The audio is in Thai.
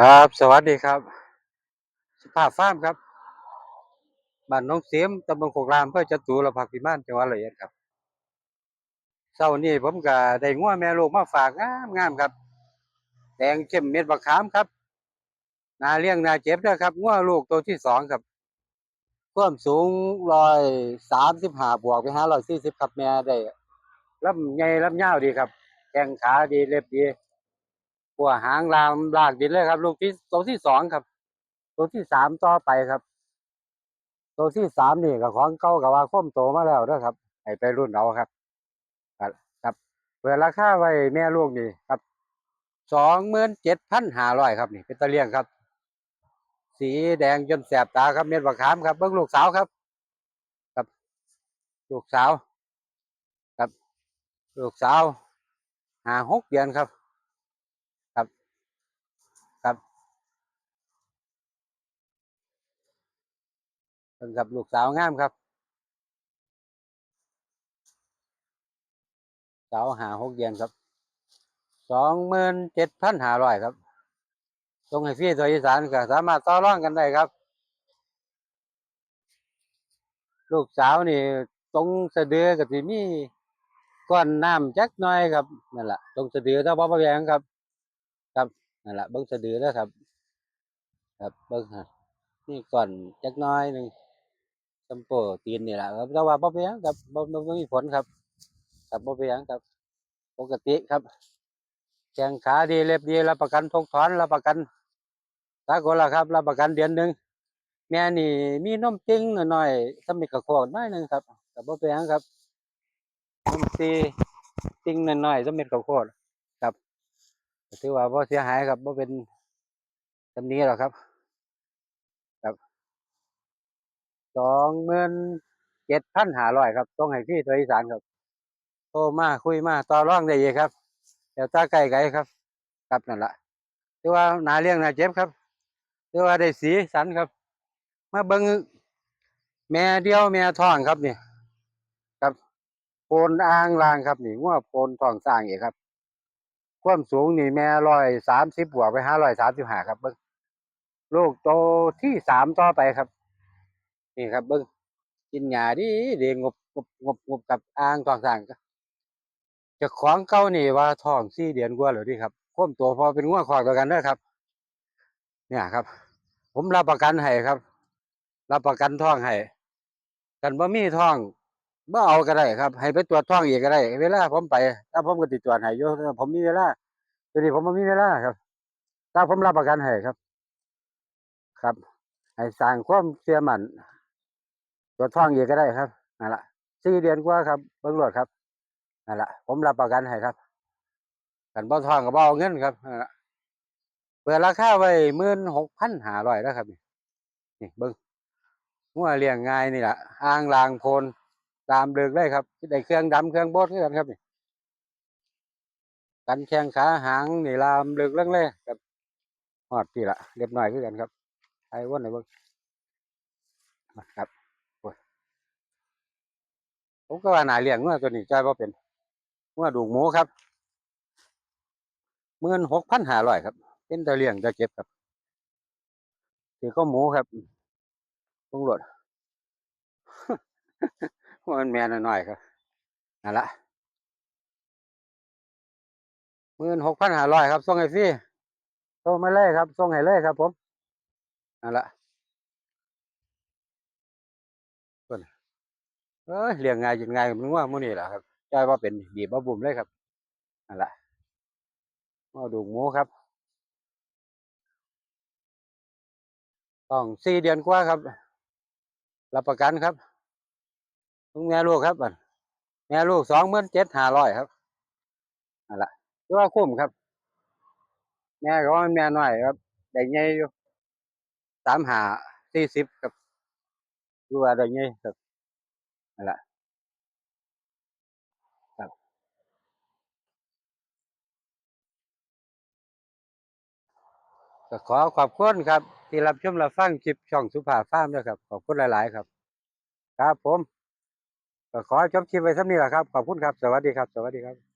ครับ สวัสดีครับ สุภาพฟาร์มครับบ้านน้องเสียมตำบลโคกรามเพื่อจตุรพักษ์พิมานจังหวัดร้อยอ็ดครับเช้านี้ผมก็ได้งัวแม่ลูกมาฝากงามงามครับ แดงเข้มเม็ดบักขามครับนาเลี้ยงนาเจ็บด้วยครับงัวลูกตัวที่สองครับความสูงร้อยสามสิบห้าบวกไปห้าร้อยสี่สิบครับแม่ได้ลำใหญ่ลำยาวดีครับแข้งขาดีเล็บดี หัวหางลามลากดีเลยครับ ลูกที่ตัวที่สองครับ ตัวที่สามต่อไปครับ ตัวที่สามนี่ก็ของเก่ากับว่าคว่มโตมาแล้วเด้อครับให้ไปรุ่นเอาครับ ครับเปิดราคาไว้แม่ลูกนี่ครับสองหมื่นเจ็ดพันห้าร้อยครับนี่เป็นตะเลียงครับ สีแดงจนแสบตาครับเม็ดบักขามครับเบิ้งลูกสาวครับ ครับ ลูกสาว ครับ ลูกสาวหาหกเดือนครับ ครับ เพิ่นกับลูกสาวงามครับ สาวหาหกเดือนครับสองหมื่นเจ็ดพันห้าร้อยครับตรงให้ฟรีตัวอีสานก็สามารถต่อรองกันได้ครับ ลูกสาวนี่ตรงสะดือก็สิมีก้อนน้ำจักหน่อยครับนั่นแหละตรงสะดือถ้าบ่บ่แพงครับ ครับนั่นแหละเบิ่งสะดือเด้อครับ ครับเบิ่งฮะนี่ก้อนจักหน้อยหนึง ซัมโปตีนนี่แหละครับแต่ว่าบ่เป็นหยังครับบ่บ่บ่มีผลครับ ครับบ่เป็นหยังครับ ปกติครับแข้งขาดีเล็บดีรับประกันทกถอนรับประกันสากลละครับรับประกันเดือนหนึ่งแม่นี่มีนมติ้งหน่อยๆสำมีกระโคกน้อยหนึ่งครับก็บ่เป็นหยังครับนมตีติ้งน้อยๆสม็ดข้าวโพดครับถือว่าบ่เสียหายครับบ่เป็นตำนี้หรอกครับ สองหมื่นเจ็ดพันห้าร้อยครับต้องให้พี่ตัวอีสานครับโทรมาคุยมาต่อรองได้อีกครับ เดี๋ยวตาไก่ไก่ครับครับนั่นละถือว่าหนาเลี้ยงหนาเจ็บครับถือว่าได้สีสันครับ มาเบิ่งแม่เดียวแม่ท้องครับนี่ครับโปนอ่างลางครับนี่งัวโปนท้องสร้างอีกครับ ความสูงนี่แม่ร้อยสามสิบบวกไปห้าร้อยสามสิบห้าครับเบิ้งลูกโตที่สามต่อไปครับ นี่ครับเบิ้งกินหญ้าดีดีงบงบงบงบกับอ่างท้องสร้างจะของเก่านี่ว่าท้องสี่เดือนกว่าแล้วดิครับความตัวพอเป็นงัวคอกตัวกันเด้ครับ เนี่ยครับ ผมรับประกันให้ครับ รับประกันท้องให้กันบ่มีท้องบ่เอาก็ได้ครับ ให้ไปตรวจท้องอีกก็ได้ เวลาผมไป ถ้าผมก็ติดตรวจให้อยู่ผมมีเวลาทีนี้ผมบ่มีเวลาครับ ถ้าผมรับประกันให้ครับ ครับ ให้สร้างความเชื่อมั่น ตรวจท้องอีกก็ได้ครับนั่นละสี่เดือนกว่าครับเบิ่งรวดครับนั่นละผมรับประกันให้ครับกันบ่ท้องก็บ่เอาเงินครับนั่นละเปิดราคาไว้16,500นหาร้อยนะครับ นี่นี่เบิ่งงัวเลี้ยงง่ายนี่แหละอ่างลางโพนตามเลือกเลยครับได้เครื่องดำเครื่องโบดกันครับนี่กันแข้งขาหางนี่ลามเลือกเรื่องเลยครับฮอดพี่ละเรียบร้อยคือกันครับไอ้วนไหนบิ่งครับ ผมก็ว่าหนาเลี้ยงงัวตัวนี้ใจบ่าเป็นงัวดูหมูครับหมื่นหกพันห้าร้อยครับ เป็นตะเลี้ยงตะเก็บครับคือก็หมูครับตำรวจมันแม่นหน่อยๆครับนั่นละหมื่นหกพันห้าร้อยครับส่งให้ฟรีส่งมาเลยครับส่งให้เลยครับ ผมนั่นละ เอ้ยเลี้ยงง่ายกินง่ายมันว่ามื้อนี้แหละครับใจว่าเป็นบีบบ่บุ่มเลยครับนั่นแหละเอาดูหมูครับ ต้องสี่เดือนกว่าครับ รับประกันครับทุกแม่ลูกครับแม่ลูกสองหมื่นเจ็ดห้าร้อยครับนั่นแหละถือว่าคุ้มครับ แม่ก็ว่าแม่น้อยครับได้ใหญ่อยู่สามหาสี่สิบครับดูว่าได้ใหญ่ครับ นั่นแหละครับก็ขอขอบคุณครับ ที่รับชมรับฟังคลิปช่องสุภาฟ้ามด้วยครับ ขอบคุณหลาย ๆ ครับ ครับผมก็ขอจบคลิปไว้สักนี้แหละครับ ขอบคุณครับ สวัสดีครับ สวัสดีครับ